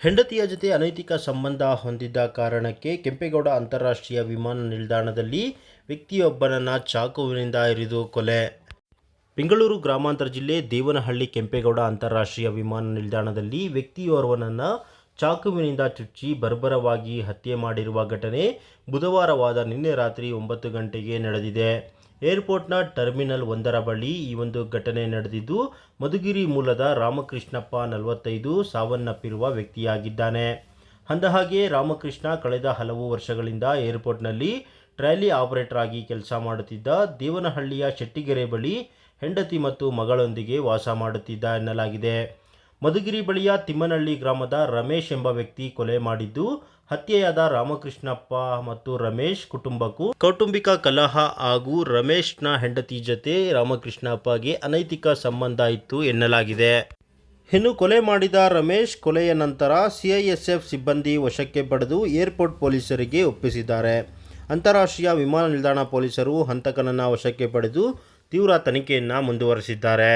ಹೆಂಡತಿಯ ಜೊತೆ ಅನೈತಿಕ ಸಂಬಂಧ ಹೊಂದಿದ್ದ ಕಾರಣಕ್ಕೆ ಕೆಂಪೇಗೌಡ ಅಂತಾರಾಷ್ಟ್ರೀಯ ವಿಮಾನ ನಿಲ್ದಾಣದಲ್ಲಿ ವ್ಯಕ್ತಿಯೊಬ್ಬನನ್ನು ಚಾಕುವಿನಿಂದ ಇರಿದು ಕೊಲೆ. ಬೆಂಗಳೂರು ಗ್ರಾಮಾಂತರ ಜಿಲ್ಲೆ ದೇವನಹಳ್ಳಿ ಕೆಂಪೇಗೌಡ ಅಂತಾರಾಷ್ಟ್ರೀಯ ವಿಮಾನ ನಿಲ್ದಾಣದಲ್ಲಿ ವ್ಯಕ್ತಿಯೋರ್ವನನ್ನು ಚಾಕುವಿನಿಂದ ಚುಚ್ಚಿ ಬರ್ಬರವಾಗಿ ಹತ್ಯೆ ಮಾಡಿರುವ ಘಟನೆ ಬುಧವಾರವಾದ ನಿನ್ನೆ ರಾತ್ರಿ ಒಂಬತ್ತು ಗಂಟೆಗೆ ನಡೆದಿದೆ. ಏರ್ಪೋರ್ಟ್ನ ಟರ್ಮಿನಲ್ ಒಂದರ ಬಳಿ ಈ ಒಂದು ಘಟನೆ ನಡೆದಿದ್ದು, ಮಧುಗಿರಿ ಮೂಲದ ರಾಮಕೃಷ್ಣಪ್ಪ ನಲವತ್ತೈದು ಸಾವನ್ನಪ್ಪಿರುವ ವ್ಯಕ್ತಿಯಾಗಿದ್ದಾನೆ. ಅಂದಹಾಗೆ, ರಾಮಕೃಷ್ಣ ಕಳೆದ ಹಲವು ವರ್ಷಗಳಿಂದ ಏರ್ಪೋರ್ಟ್ನಲ್ಲಿ ಟ್ರ್ಯಾಲಿ ಆಪರೇಟರ್ ಆಗಿ ಕೆಲಸ ಮಾಡುತ್ತಿದ್ದ ದೇವನಹಳ್ಳಿಯ ಶೆಟ್ಟಿಗೆರೆ ಬಳಿ ಹೆಂಡತಿ ಮತ್ತು ಮಗಳೊಂದಿಗೆ ವಾಸ ಮಾಡುತ್ತಿದ್ದ ಎನ್ನಲಾಗಿದೆ. ಮಧುಗಿರಿ ಬಳಿಯ ತಿಮ್ಮನಹಳ್ಳಿ ಗ್ರಾಮದ ರಮೇಶ್ ಎಂಬ ವ್ಯಕ್ತಿ ಕೊಲೆ ಮಾಡಿದ್ದು, ಹತ್ಯೆಯಾದ ರಾಮಕೃಷ್ಣಪ್ಪ ಮತ್ತು ರಮೇಶ್ ಕುಟುಂಬಕ್ಕೂ ಕೌಟುಂಬಿಕ ಕಲಹ ಹಾಗೂ ರಮೇಶ್ನ ಹೆಂಡತಿ ಜೊತೆ ರಾಮಕೃಷ್ಣಪ್ಪಗೆ ಅನೈತಿಕ ಸಂಬಂಧ ಇತ್ತು ಎನ್ನಲಾಗಿದೆ. ಇನ್ನು ಕೊಲೆ ಮಾಡಿದ ರಮೇಶ್ ಕೊಲೆಯ ನಂತರ ಸಿಐಎಸ್ಎಫ್ ಸಿಬ್ಬಂದಿ ವಶಕ್ಕೆ ಪಡೆದು ಏರ್ಪೋರ್ಟ್ ಪೊಲೀಸರಿಗೆ ಒಪ್ಪಿಸಿದ್ದಾರೆ. ಅಂತಾರಾಷ್ಟ್ರೀಯ ವಿಮಾನ ನಿಲ್ದಾಣ ಪೊಲೀಸರು ಹಂತಕನನ್ನು ವಶಕ್ಕೆ ಪಡೆದು ತೀವ್ರ ತನಿಖೆಯನ್ನು ಮುಂದುವರೆಸಿದ್ದಾರೆ.